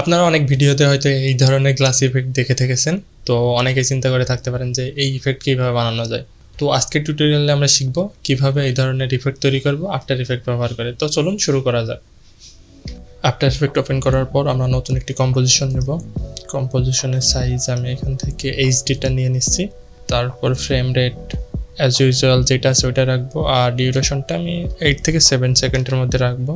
আপনারা অনেক ভিডিওতে হয়তো এই ধরনের গ্লাস ইফেক্ট দেখে থেকেছেন, তো অনেকে চিন্তা করে থাকতে পারেন যে এই ইফেক্ট কীভাবে বানানো যায়। তো আজকের টিউটোরিয়ালে আমরা শিখব কীভাবে এই ধরনের ইফেক্ট তৈরি করব আফটার ইফেক্ট ব্যবহার করে। তো চলুন শুরু করা যাক। আফটার ইফেক্ট ওপেন করার পর আমরা নতুন একটি কম্পোজিশন নেব। কম্পোজিশনের সাইজ আমি এখান থেকে এইচডিটা নিয়ে নিচ্ছি। তারপর ফ্রেম রেট অ্যাজ ইউজুয়াল যেটা আছে ওইটা রাখব। আর ডিউরেশনটা আমি এইট থেকে সেভেন সেকেন্ডের মধ্যে রাখব।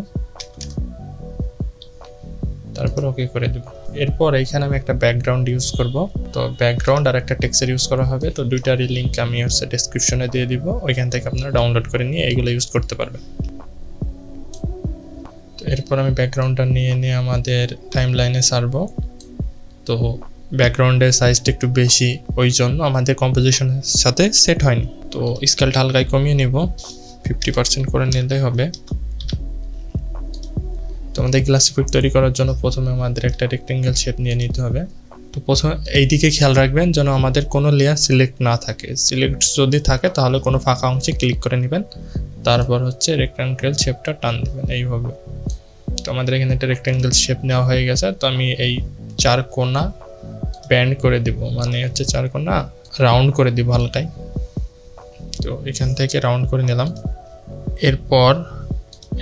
তারপর ওকে করে দেবো। এরপর এইখানে আমি একটা ব্যাকগ্রাউন্ড ইউজ করব। তো ব্যাকগ্রাউন্ড আর একটা টেক্সচার ইউজ করা হবে। তো দুইটারই লিঙ্ক আমি হচ্ছে ডিসক্রিপশনে দিয়ে দিব। ওইখান থেকে আপনারা ডাউনলোড করে নিয়ে এইগুলো ইউজ করতে পারবেন। তো এরপর আমি ব্যাকগ্রাউন্ডটা নিয়ে নিয়ে আমাদের টাইম লাইনে সারবো। তো ব্যাকগ্রাউন্ডের সাইজটা একটু বেশি, ওই জন্য আমাদের কম্পোজিশনের সাথে সেট হয়নি। তো স্কেলটা হালকায় কমিয়ে নিব। ফিফটি পার্সেন্ট করে নিলেই হবে। তো আমাদের গ্লাস ইফেক্ট তৈরি করার জন্য প্রথমে আমাদের একটা রেক্টেঙ্গেল শেপ নিয়ে নিতে হবে। তো প্রথমে এই দিকে খেয়াল রাখবেন যেন আমাদের কোনো লেয়ার সিলেক্ট না থাকে। সিলেক্ট যদি থাকে, তাহলে কোনো ফাঁকা অংশে ক্লিক করে নেবেন। তারপর হচ্ছে রেক্টেঙ্গেল শেপটা টান দেবেন এইভাবে। তো আমাদের এখানে একটা রেক্টেঙ্গেল শেপ নেওয়া হয়ে গেছে। তো আমি এই চার কোনা ব্যান্ড করে দিব। মানে হচ্ছে চার কোনা রাউন্ড করে দিব হালকাই তো এখান থেকে রাউন্ড করে নিলাম। এরপর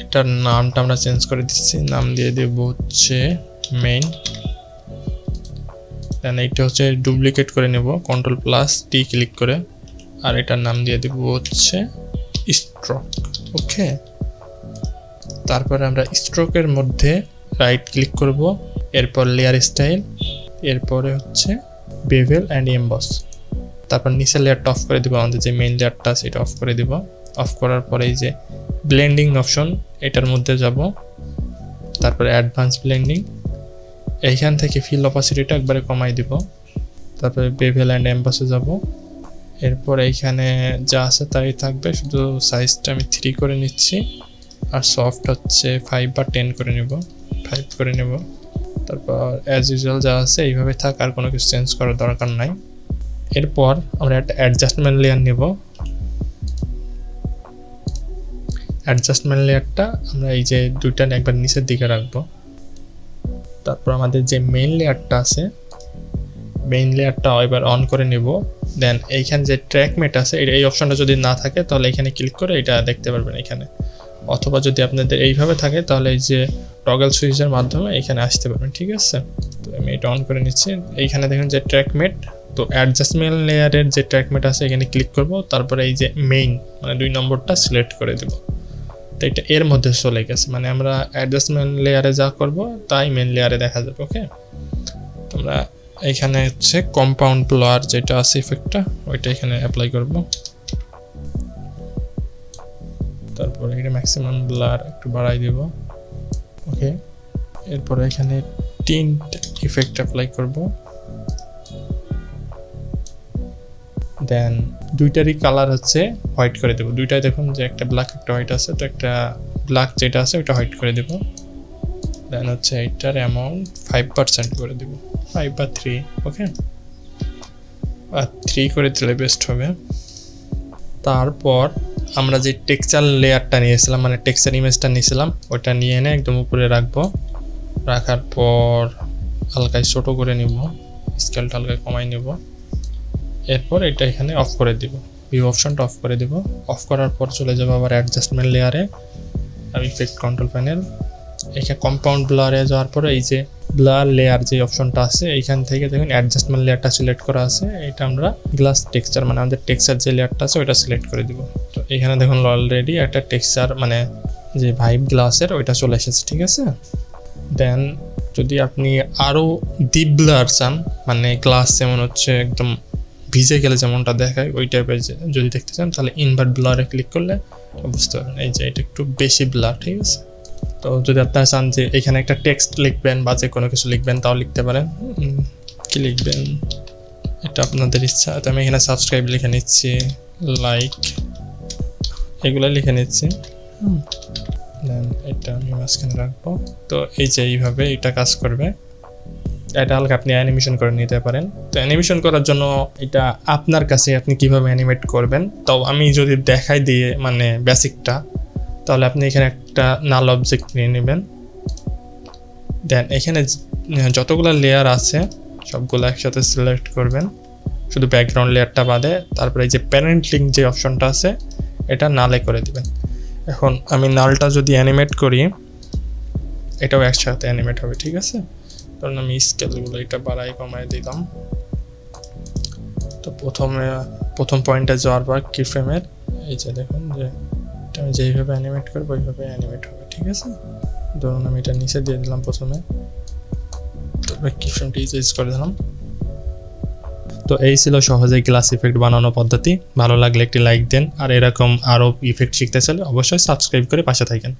এটার নামটা আমরা চেঞ্জ করে দিচ্ছি। নাম দিয়ে দেব হচ্ছে মেইন দেন এইটা হচ্ছে ডুপ্লিকেট করে নেব। কন্ট্রোল প্লাস টি ক্লিক করে। আর এটার নাম দিয়ে দেব হচ্ছে স্ট্রোক ওকে তারপরে আমরা স্ট্রোকের মধ্যে রাইট ক্লিক করব। এরপর লেয়ার স্টাইল এরপরে হচ্ছে বেভেল অ্যান্ড এমবস তারপর নিচের লেয়ারটা অফ করে দেবো। আমাদের যে মেইন লেয়ারটা সেটা অফ করে দিব। অফ করার পরে এই যে ব্লেন্ডিং অপশন এটার মধ্যে যাব। তারপরে অ্যাডভান্স ব্লেন্ডিং এইখান থেকে ফিল অপাসিটিটা একবারে কমাই দিব। তারপরে বেভেল অ্যান্ড অ্যাম্বাসে যাব। এরপর এইখানে যা আছে তাই থাকবে, শুধু সাইজটা আমি থ্রি করে নিচ্ছি। আর সফট হচ্ছে ফাইভ বা টেন করে নেব। ফাইভ করে নেব। তারপর অ্যাজ ইউজুয়াল যা আছে এইভাবে থাক, আর কোনো কিছু চেঞ্জ করার দরকার নাই। এরপর আমরা একটা অ্যাডজাস্টমেন্ট লেয়ার নেব। অ্যাডজাস্টমেন্ট লেয়ারটা আমরা এই যে দুইটা একবার নিচের দিকে রাখব। তারপর আমাদের যে মেইন লেয়ারটা আছে মেইন লেয়ারটা এবার অন করে নেব। দেন এইখানে যে ট্র্যাকমেট আছে, এই অপশনটা যদি না থাকে, তাহলে এখানে ক্লিক করে এটা দেখতে পারবেন এখানে। অথবা যদি আপনাদের এইভাবে থাকে, তাহলে এই যে টগল সুইচের মাধ্যমে এখানে আসতে পারবেন, ঠিক আছে? তো আমি এটা অন করে নিচ্ছি। এইখানে দেখুন যে ট্র্যাকমেট তো অ্যাডজাস্টমেন্ট লেয়ারের যে ট্র্যাকমেট আছে, এখানে ক্লিক করব। তারপরে এই যে মেইন মানে দুই নম্বরটা সিলেক্ট করে দেবো। তো এটা এর মধ্যে চলে গেছে। মানে আমরা অ্যাডজাস্টমেন্ট লেয়ারে যা করব, তাই মেন লেয়ারে দেখা যাবে ওকে তোমরা এইখানে হচ্ছে কম্পাউন্ড ব্লার যেটা আছে ইফেক্টটা ওইটা এখানে অ্যাপ্লাই করব। তারপর এটা ম্যাক্সিমাম ব্লার একটু বাড়াই দেব ওকে এরপর এখানে টিন্ট ইফেক্ট অ্যাপ্লাই করব। দেন দুইটারই কালার হচ্ছে হোয়াইট করে দেবো। দুইটাই দেখুন যে একটা ব্ল্যাক একটা হোয়াইট আছে। তো একটা ব্ল্যাক যেটা আছে, ওটা হোয়াইট করে দেবো। দেন হচ্ছে এইটার অ্যামাউন্ট ফাইভ পার্সেন্ট করে দেবো। ফাইভ বা থ্রি ওকে আর থ্রি করে দিলে বেস্ট হবে। তারপর আমরা যে টেক্সচার লেয়ারটা নিয়েছিলাম মানে টেক্সচার ইমেজটা নিয়েছিলাম, ওটা নিয়ে এনে একদম উপরে রাখব। রাখার পর হালকায় ছোটো করে নিব। স্কেলটা হালকায় কমাই নেব। এরপর এটা এখানে অফ করে দিব। ভিউ অপশনটা অফ করে দিব। অফ করার পর চলে যাব আবার অ্যাডজাস্টমেন্ট লেয়ারে আর ইফেক্ট কন্ট্রোল প্যানেল এখানে কম্পাউন্ড ব্লারে যাওয়ার পরে এই যে ব্লার লেয়ার যে অপশনটা আছে, এইখান থেকে দেখুন অ্যাডজাস্টমেন্ট লেয়ারটা সিলেক্ট করা আছে। এটা আমরা গ্লাস টেক্সচার মানে আমাদের টেক্সচার যে লেয়ারটা আছে, ওইটা সিলেক্ট করে দিব। তো এখানে দেখুন অলরেডি একটা টেক্সচার মানে যে ভাইব গ্লাসের ওইটা চলে এসেছে, ঠিক আছে? দেন যদি আপনি আরও ডিপ ব্লার চান মানে গ্লাস যেমন হচ্ছে একদম ভিজে গেলে যেমনটা দেখায় ওই টাইপের যদি দেখতে চান তাহলে ইনভার্ট ব্লারে ক্লিক করলে বুঝতে পারবেন। এই যে এটা একটু বেশি ব্লার ঠিক আছে? তো যদি আপনারা চান যে এখানে একটা টেক্সট লিখবেন বা যে কোনো কিছু লিখবেন তাও লিখতে পারেন। কি লিখবেন? এটা আপনাদের ইচ্ছা। তো আমি এখানে সাবস্ক্রাইব লিখে নিচ্ছি লাইক এগুলো লিখে নিচ্ছি। দেন এটা আমি মাঝখানে রাখব। তো এই যে এইভাবে এটা কাজ করবে। এটা হালকা আপনি অ্যানিমেশন করে নিতে পারেন। তো অ্যানিমেশন করার জন্য এটা আপনার কাছে আপনি কীভাবে অ্যানিমেট করবেন? তো আমি যদি দেখাই দিয়ে মানে বেসিকটা তাহলে আপনি এখানে একটা নাল অবজেক্ট নিয়ে নেবেন। দেন এখানে যতগুলো লেয়ার আছে, সবগুলো একসাথে সিলেক্ট করবেন। শুধু ব্যাকগ্রাউন্ড লেয়ারটা বাদে, তারপরে এই যে প্যারেন্ট লিঙ্ক যে অপশনটা আছে, এটা নালে করে দিবেন। এখন আমি নালটা যদি অ্যানিমেট করি, এটাও একসাথে অ্যানিমেট হবে, ঠিক আছে? কারণ আমি স্কেলগুলো এটা বাড়াই কমাই দিলাম। তো প্রথমে, প্রথম পয়েন্টে যাওয়ার পর কি ফ্রেমের এই যে দেখুন যে এটা আমি যেইভাবে অ্যানিমেট করব, ওইভাবে অ্যানিমেট হবে, ঠিক আছে? ধরুন আমি এটা নিচে দিয়ে দিলাম প্রথমে। তারপরে কি ফ্রেমটা ইউজ করে দিলাম। তো এই ছিল সহজে গ্লাস ইফেক্ট বানানো পদ্ধতি। ভালো লাগলে একটি লাইক দেন, আর এরকম আরও ইফেক্ট শিখতে চাইলে অবশ্যই সাবস্ক্রাইব করে পাশে থাকেন।